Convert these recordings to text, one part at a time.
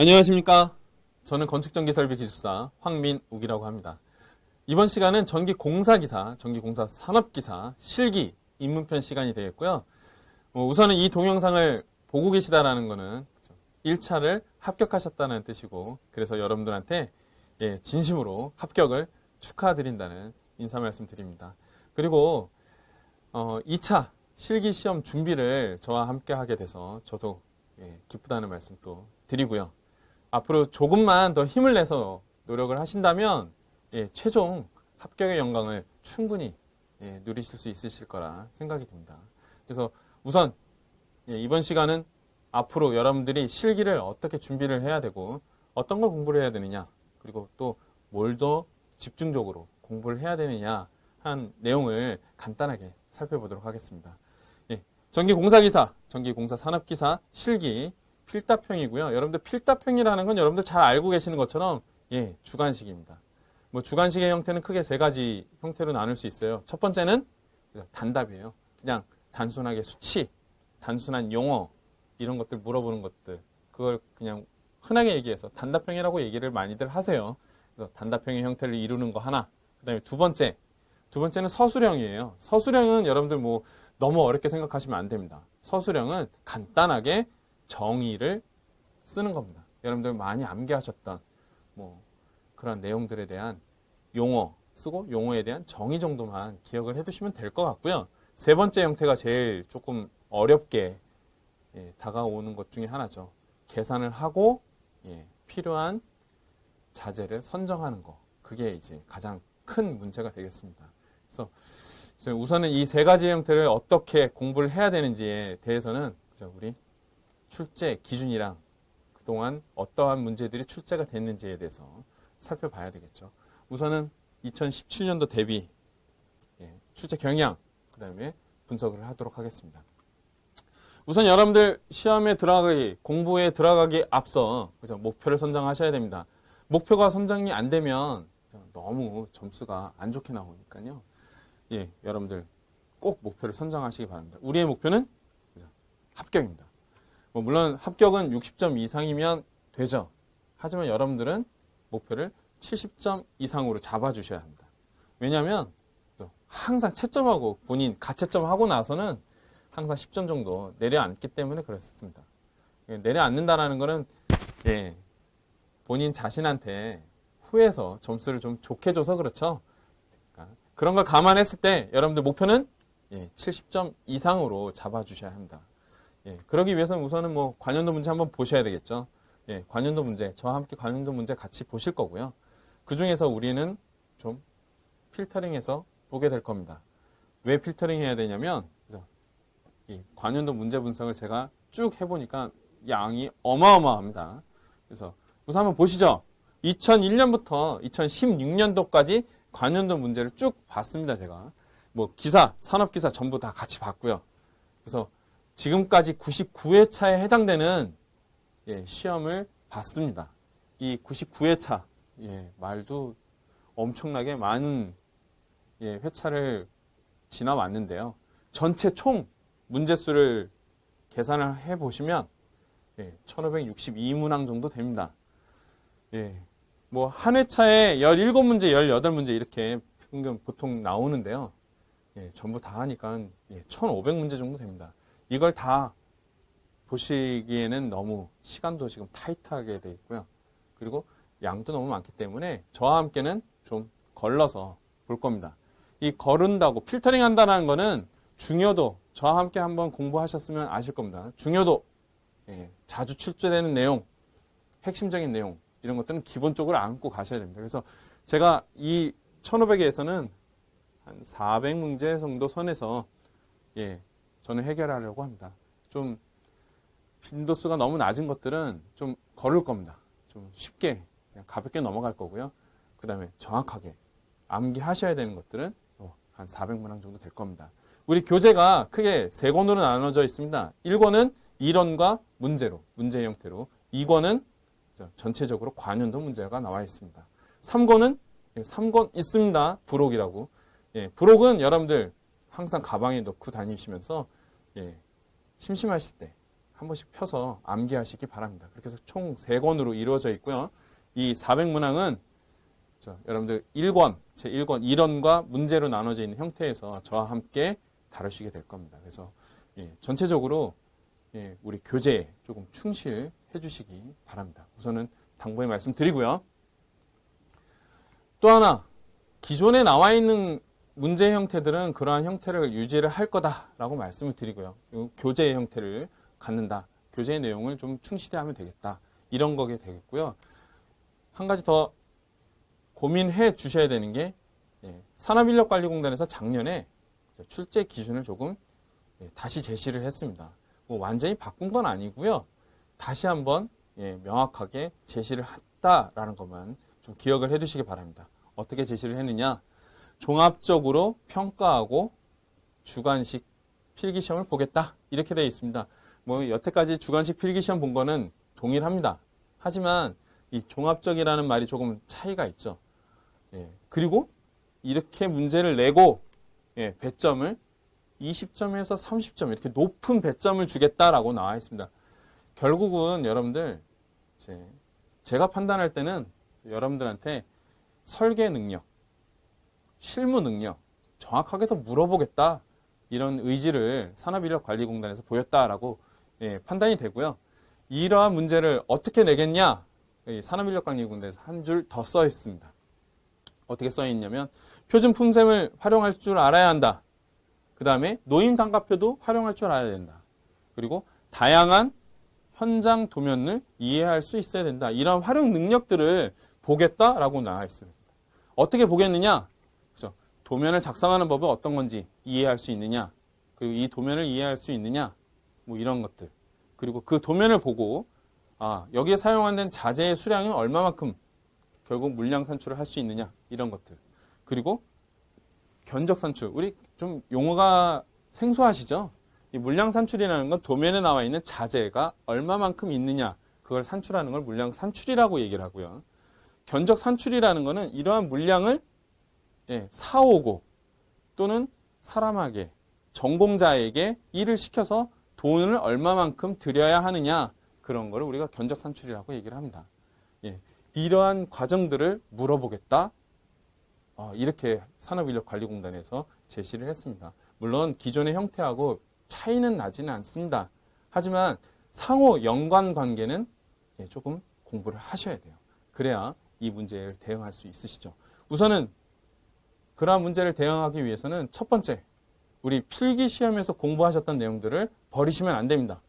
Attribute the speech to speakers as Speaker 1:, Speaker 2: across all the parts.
Speaker 1: 안녕하십니까. 저는 건축전기설비 기술사 황민욱이라고 합니다. 이번 시간은 전기공사기사, 전기공사 산업기사, 실기, 입문편 시간이 되겠고요. 어, 우선은 이 동영상을 보고 계시다라는 것은 1차를 합격하셨다는 뜻이고, 그래서 여러분들한테 예, 진심으로 합격을 축하드린다는 인사 말씀 드립니다. 그리고 어, 2차 실기 시험 준비를 저와 함께 하게 돼서 저도 예, 기쁘다는 말씀 또 드리고요. 앞으로 조금만 더 힘을 내서 노력을 하신다면 예, 최종 합격의 영광을 충분히 예, 누리실 수 있으실 거라 생각이 듭니다. 그래서 우선 예, 이번 시간은 앞으로 여러분들이 실기를 어떻게 준비를 해야 되고 어떤 걸 공부를 해야 되느냐 그리고 또 뭘 더 집중적으로 공부를 해야 되느냐 한 내용을 간단하게 살펴보도록 하겠습니다. 예, 전기공사기사, 전기공사 산업기사 실기 필답형이고요. 여러분들 필답형이라는 건 여러분들 잘 알고 계시는 것처럼 예, 주관식입니다. 뭐 주관식의 형태는 크게 세 가지 형태로 나눌 수 있어요. 첫 번째는 단답이에요. 그냥 단순하게 수치, 단순한 용어 이런 것들 물어보는 것들 그걸 그냥 흔하게 얘기해서 단답형이라고 얘기를 많이들 하세요. 그래서 단답형의 형태를 이루는 거 하나. 그다음에 두 번째, 두 번째는 서술형이에요. 서술형은 여러분들 뭐 너무 어렵게 생각하시면 안 됩니다. 서술형은 간단하게 정의를 쓰는 겁니다. 여러분들 많이 암기하셨던 뭐 그런 내용들에 대한 용어 쓰고 용어에 대한 정의 정도만 기억을 해두시면 될 것 같고요. 세 번째 형태가 제일 조금 어렵게 예, 다가오는 것 중에 하나죠. 계산을 하고 예, 필요한 자재를 선정하는 거. 그게 이제 가장 큰 문제가 되겠습니다. 그래서 우선은 이 세 가지 형태를 어떻게 공부를 해야 되는지에 대해서는 우리 출제 기준이랑 그동안 어떠한 문제들이 출제가 됐는지에 대해서 살펴봐야 되겠죠. 우선은 2017년도 대비 예, 출제 경향, 그 다음에 분석을 하도록 하겠습니다. 우선 여러분들 시험에 들어가기, 공부에 들어가기 앞서 그죠? 목표를 선정하셔야 됩니다. 목표가 선정이 안 되면 너무 점수가 안 좋게 나오니까요. 예, 여러분들 꼭 목표를 선정하시기 바랍니다. 우리의 목표는? 합격입니다. 뭐 물론 합격은 60점 이상이면 되죠. 하지만 여러분들은 목표를 70점 이상으로 잡아주셔야 합니다. 왜냐하면 항상 채점하고 본인 가채점 하고 나서는 항상 10점 정도 내려앉기 때문에 그렇습니다. 예, 내려앉는다라는 것은 예, 본인 자신한테 후에서 점수를 좀 좋게 줘서 그렇죠. 그러니까 그런 걸 감안했을 때 여러분들 목표는 예, 70점 이상으로 잡아주셔야 합니다. 예, 그러기 위해서는 우선은 뭐 관련도 문제 한번 보셔야 되겠죠. 예, 관련도 문제, 저와 함께 관련도 문제 같이 보실 거고요. 그 중에서 우리는 좀 필터링해서 보게 될 겁니다. 왜 필터링 해야 되냐면? 이 관련도 문제 분석을 제가 쭉 해보니까 양이 어마어마합니다. 그래서 우선 한번 보시죠. 2001년부터 2016년도까지 관련도 문제를 쭉 봤습니다, 제가. 뭐 기사, 산업 기사 전부 다 같이 봤고요. 그래서 지금까지 99회차에 해당되는 예, 시험을 봤습니다. 이 99회차 예, 말도 엄청나게 많은 예, 회차를 지나왔는데요. 전체 총 문제수를 계산을 해 보시면 예, 1562문항 정도 됩니다. 예, 뭐 한 회차에 17문제, 18문제 이렇게 평균 보통 나오는데요. 예, 전부 다 하니까 예, 1500문제 정도 됩니다. 이걸 다 보시기에는 너무 시간도 지금 타이트하게 돼 있고요. 그리고 양도 너무 많기 때문에 저와 함께는 좀 걸러서 볼 겁니다. 이 거른다고 필터링 한다는 거는 중요도 저와 함께 한번 공부하셨으면 아실 겁니다. 중요도 예, 자주 출제되는 내용, 핵심적인 내용 이런 것들은 기본적으로 안고 가셔야 됩니다. 그래서 제가 이 1500에서는 한 400문제 정도 선에서 예, 저는 해결하려고 합니다. 좀 빈도수가 너무 낮은 것들은 좀 걸을 겁니다. 좀 쉽게 가볍게 넘어갈 거고요. 그 다음에 정확하게 암기하셔야 되는 것들은 한 400문항 정도 될 겁니다. 우리 교재가 크게 세 권으로 나눠져 있습니다. 1권은 이론과 문제로, 문제 형태로. 2권은 전체적으로 관연도 문제가 나와 있습니다. 3권은 3권 있습니다. 부록이라고. 예, 부록은 여러분들 항상 가방에 넣고 다니시면서 예, 심심하실 때 한 번씩 펴서 암기하시기 바랍니다. 그렇게 해서 총 3권으로 이루어져 있고요. 이 400문항은 여러분들 1권, 제 1권 1원과 문제로 나눠져 있는 형태에서 저와 함께 다루시게 될 겁니다. 그래서 예, 전체적으로 예, 우리 교재에 조금 충실해 주시기 바랍니다. 우선은 당부의 말씀 드리고요. 또 하나, 기존에 나와 있는 문제 형태들은 그러한 형태를 유지를 할 거다라고 말씀을 드리고요. 교재의 형태를 갖는다. 교재의 내용을 좀 충실히 하면 되겠다. 이런 거게 되겠고요. 한 가지 더 고민해 주셔야 되는 게 예, 산업인력관리공단에서 작년에 출제 기준을 조금 예, 다시 제시를 했습니다. 뭐 완전히 바꾼 건 아니고요. 다시 한번 예, 명확하게 제시를 했다라는 것만 좀 기억을 해 두시기 바랍니다. 어떻게 제시를 했느냐? 종합적으로 평가하고 주관식 필기시험을 보겠다. 이렇게 되어 있습니다. 뭐 여태까지 주관식 필기시험 본 거는 동일합니다. 하지만 이 종합적이라는 말이 조금 차이가 있죠. 예, 그리고 이렇게 문제를 내고 예, 배점을 20점에서 30점 이렇게 높은 배점을 주겠다라고 나와 있습니다. 결국은 여러분들 제, 제가 판단할 때는 여러분들한테 설계 능력, 실무 능력 정확하게 더 물어보겠다 이런 의지를 산업인력관리공단에서 보였다라고 예, 판단이 되고요. 이러한 문제를 어떻게 내겠냐 산업인력관리공단에서 한 줄 더 써 있습니다. 어떻게 써 있냐면 표준 품셈을 활용할 줄 알아야 한다. 그 다음에 노임 단가표도 활용할 줄 알아야 된다. 그리고 다양한 현장 도면을 이해할 수 있어야 된다. 이런 활용 능력들을 보겠다라고 나와 있습니다. 어떻게 보겠느냐? 도면을 작성하는 법은 어떤 건지 이해할 수 있느냐? 그리고 이 도면을 이해할 수 있느냐? 뭐 이런 것들. 그리고 그 도면을 보고 아, 여기에 사용하는 자재의 수량은 얼마만큼 결국 물량 산출을 할 수 있느냐? 이런 것들. 그리고 견적 산출. 우리 좀 용어가 생소하시죠? 이 물량 산출이라는 건 도면에 나와 있는 자재가 얼마만큼 있느냐. 그걸 산출하는 걸 물량 산출이라고 얘기를 하고요. 견적 산출이라는 거는 이러한 물량을 예, 사오고 또는 사람에게 전공자에게 일을 시켜서 돈을 얼마만큼 들여야 하느냐 그런 거를 우리가 견적 산출이라고 얘기를 합니다. 예, 이러한 과정들을 물어보겠다. 어, 이렇게 산업인력관리공단에서 제시를 했습니다. 물론 기존의 형태하고 차이는 나지는 않습니다. 하지만 상호 연관 관계는 예, 조금 공부를 하셔야 돼요. 그래야 이 문제를 대응할 수 있으시죠. 우선은 그러한 문제를 대응하기 위해서는 첫 번째, 우리 필기 시험에서 공부하셨던 내용들을 버리시면 안 됩니다.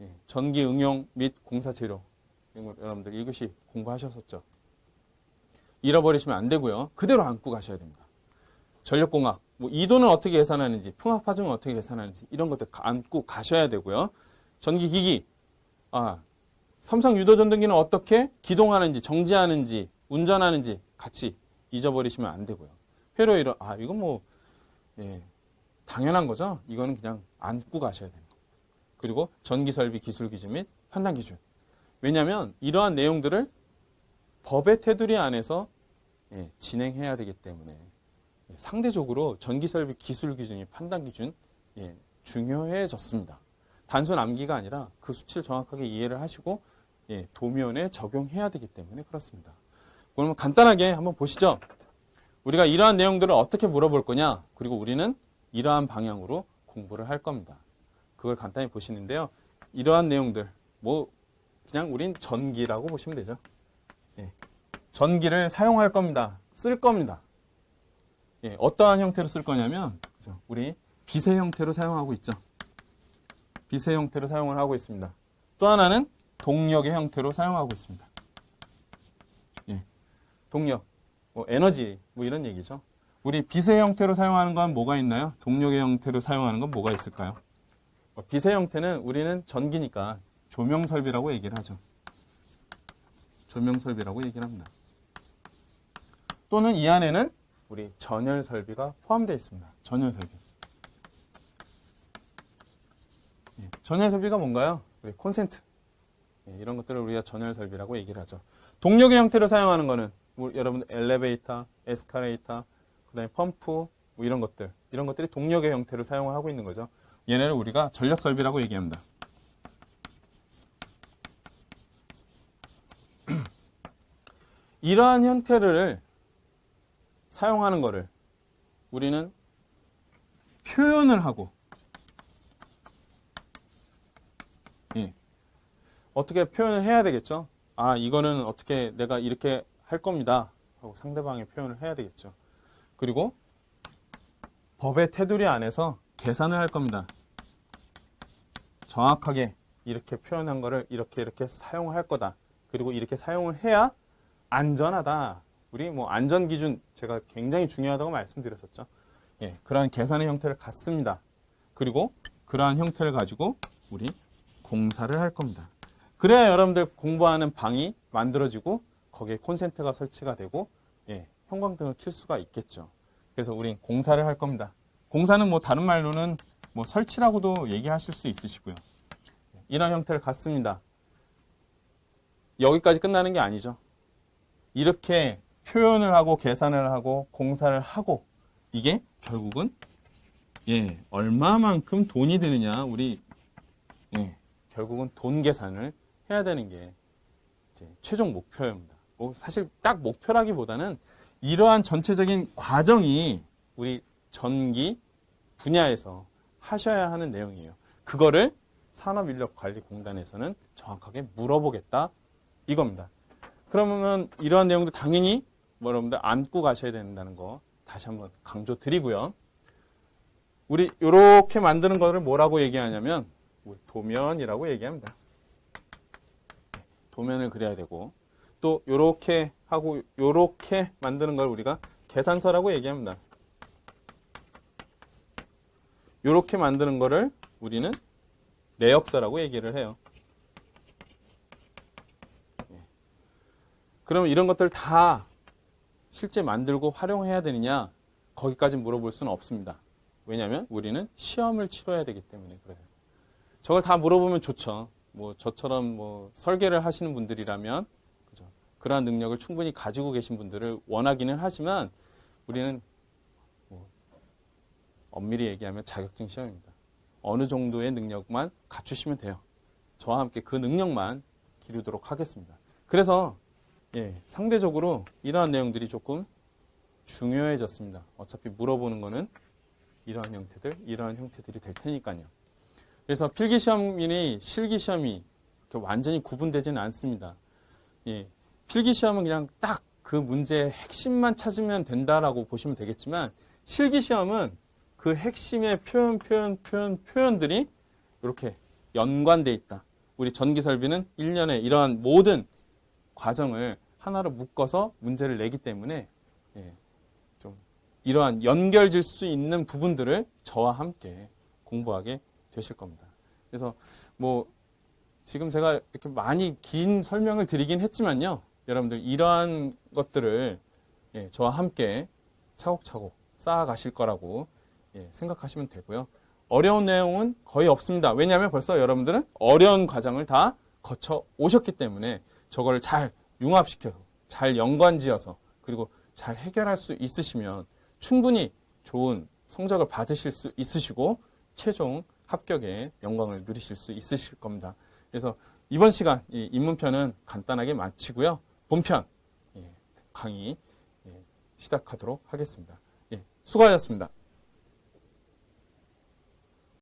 Speaker 1: 예, 전기 응용 및 공사 재료 여러분들 이것이 공부하셨었죠. 잃어버리시면 안 되고요. 그대로 안고 가셔야 됩니다. 전력공학, 뭐 이도는 어떻게 계산하는지, 풍압파종은 어떻게 계산하는지 이런 것들 안고 가셔야 되고요. 전기기기, 아, 삼성 유도 전등기는 어떻게 기동하는지, 정지하는지, 운전하는지 같이 잊어버리시면 안 되고요. 회로 이런, 아, 이건 뭐, 예, 당연한 거죠. 이거는 그냥 안고 가셔야 됩니다. 그리고 전기 설비 기술 기준 및 판단 기준. 왜냐하면 이러한 내용들을 법의 테두리 안에서 예, 진행해야 되기 때문에 예, 상대적으로 전기 설비 기술 기준이 판단 기준 예, 중요해졌습니다. 단순 암기가 아니라 그 수치를 정확하게 이해를 하시고 예, 도면에 적용해야 되기 때문에 그렇습니다. 그러면 간단하게 한번 보시죠. 우리가 이러한 내용들을 어떻게 물어볼 거냐, 그리고 우리는 이러한 방향으로 공부를 할 겁니다. 그걸 간단히 보시는데요. 이러한 내용들, 뭐 그냥 우린 전기라고 보시면 되죠. 예. 전기를 사용할 겁니다. 쓸 겁니다. 예. 어떠한 형태로 쓸 거냐면 그죠? 우리 비세 형태로 사용하고 있죠. 비세 형태로 사용을 하고 있습니다. 또 하나는 동력의 형태로 사용하고 있습니다. 예. 동력, 뭐 에너지 뭐 이런 얘기죠. 우리 비세 형태로 사용하는 건 뭐가 있나요? 동력의 형태로 사용하는 건 뭐가 있을까요? 뭐 비세 형태는 우리는 전기니까 조명 설비라고 얘기를 하죠. 조명 설비라고 얘기를 합니다. 또는 이 안에는 우리 전열 설비가 포함되어 있습니다. 전열 설비. 예, 전열 설비가 뭔가요? 우리 콘센트. 예, 이런 것들을 우리가 전열 설비라고 얘기를 하죠. 동력의 형태로 사용하는 거는 뭐 뭐 여러분 엘리베이터, 에스카레이터, 그다음에 펌프 뭐 이런 것들 이런 것들이 동력의 형태로 사용을 하고 있는 거죠. 얘네를 우리가 전력 설비라고 얘기합니다. 이러한 형태를 사용하는 거를 우리는 표현을 하고 예. 어떻게 표현을 해야 되겠죠? 아 이거는 어떻게 내가 이렇게 할 겁니다. 하고 상대방의 표현을 해야 되겠죠. 그리고 법의 테두리 안에서 계산을 할 겁니다. 정확하게 이렇게 표현한 거를 이렇게 이렇게 사용할 거다. 그리고 이렇게 사용을 해야 안전하다. 우리 뭐 안전 기준 제가 굉장히 중요하다고 말씀드렸었죠. 예, 그러한 계산의 형태를 갖습니다. 그리고 그러한 형태를 가지고 우리 공사를 할 겁니다. 그래야 여러분들 공부하는 방이 만들어지고 거기에 콘센트가 설치가 되고 예, 형광등을 킬 수가 있겠죠. 그래서 우린 공사를 할 겁니다. 공사는 뭐 다른 말로는 뭐 설치라고도 얘기하실 수 있으시고요. 이런 형태를 갖습니다. 여기까지 끝나는 게 아니죠. 이렇게 표현을 하고 계산을 하고 공사를 하고 이게 결국은 예, 얼마만큼 돈이 드느냐 우리 예, 결국은 돈 계산을 해야 되는 게 최종 목표입니다. 뭐 사실 딱 목표라기보다는 이러한 전체적인 과정이 우리 전기 분야에서 하셔야 하는 내용이에요. 그거를 산업인력관리공단에서는 정확하게 물어보겠다 이겁니다. 그러면 이러한 내용도 당연히 뭐 여러분들 안고 가셔야 된다는 거 다시 한번 강조 드리고요. 우리 이렇게 만드는 거를 뭐라고 얘기하냐면 도면이라고 얘기합니다. 도면을 그려야 되고 또 이렇게 하고 이렇게 만드는 걸 우리가 계산서라고 얘기합니다. 이렇게 만드는 거를 우리는 내역서라고 얘기를 해요. 예. 그러면 이런 것들 다 실제 만들고 활용해야 되느냐? 거기까지 물어볼 수는 없습니다. 왜냐하면 우리는 시험을 치러야 되기 때문에 그래요. 저걸 다 물어보면 좋죠. 뭐 저처럼 뭐 설계를 하시는 분들이라면 그러한 능력을 충분히 가지고 계신 분들을 원하기는 하지만 우리는 뭐 엄밀히 얘기하면 자격증 시험입니다. 어느 정도의 능력만 갖추시면 돼요. 저와 함께 그 능력만 기르도록 하겠습니다. 그래서 예, 상대적으로 이러한 내용들이 조금 중요해졌습니다. 어차피 물어보는 거는 이러한 형태들, 이러한 형태들이 될 테니까요. 그래서 필기 시험이니 실기 시험이 이렇게 완전히 구분되지는 않습니다. 예, 필기 시험은 그냥 딱 그 문제의 핵심만 찾으면 된다라고 보시면 되겠지만 실기 시험은 그 핵심의 표현, 표현, 표현, 표현들이 이렇게 연관돼 있다. 우리 전기 설비는 1년에 이러한 모든 과정을 하나로 묶어서 문제를 내기 때문에 예, 좀 이러한 연결질 수 있는 부분들을 저와 함께 공부하게 되실 겁니다. 그래서 뭐 지금 제가 이렇게 많이 긴 설명을 드리긴 했지만요. 여러분들 이러한 것들을 예, 저와 함께 차곡차곡 쌓아가실 거라고 예, 생각하시면 되고요. 어려운 내용은 거의 없습니다. 왜냐하면 벌써 여러분들은 어려운 과정을 다 거쳐 오셨기 때문에 저걸 잘 융합시켜서 잘 연관지어서 그리고 잘 해결할 수 있으시면 충분히 좋은 성적을 받으실 수 있으시고 최종 합격의 영광을 누리실 수 있으실 겁니다. 그래서 이번 시간 이 입문편은 간단하게 마치고요. 본편 예, 강의 예, 시작하도록 하겠습니다. 예, 수고하셨습니다.